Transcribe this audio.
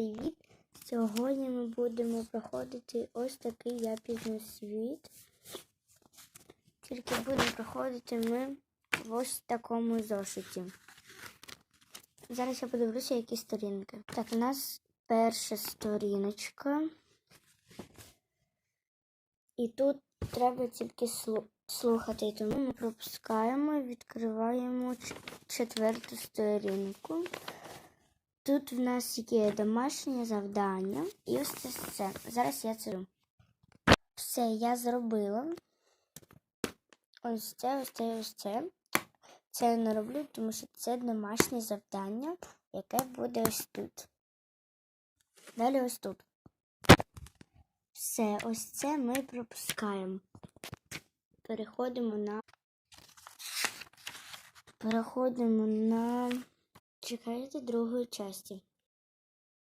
привіт! Сьогодні ми будемо проходити ось такий я пізню світ. Тільки будемо проходити ми в ось такому зошиті. Зараз я подивлюся, які сторінки. Так, у нас перша сторіночка. І тут треба тільки слухати, тому ми пропускаємо і відкриваємо четверту сторінку. Тут в нас є домашнє завдання. І ось це все. Зараз я це. Все, я зробила. Ось це, ось це, ось це. Це я не роблю, тому що це домашнє завдання, яке буде ось тут. Далі ось тут. Все, ось це ми пропускаємо. Переходимо на. Переходимо на. Чекайте другої часті.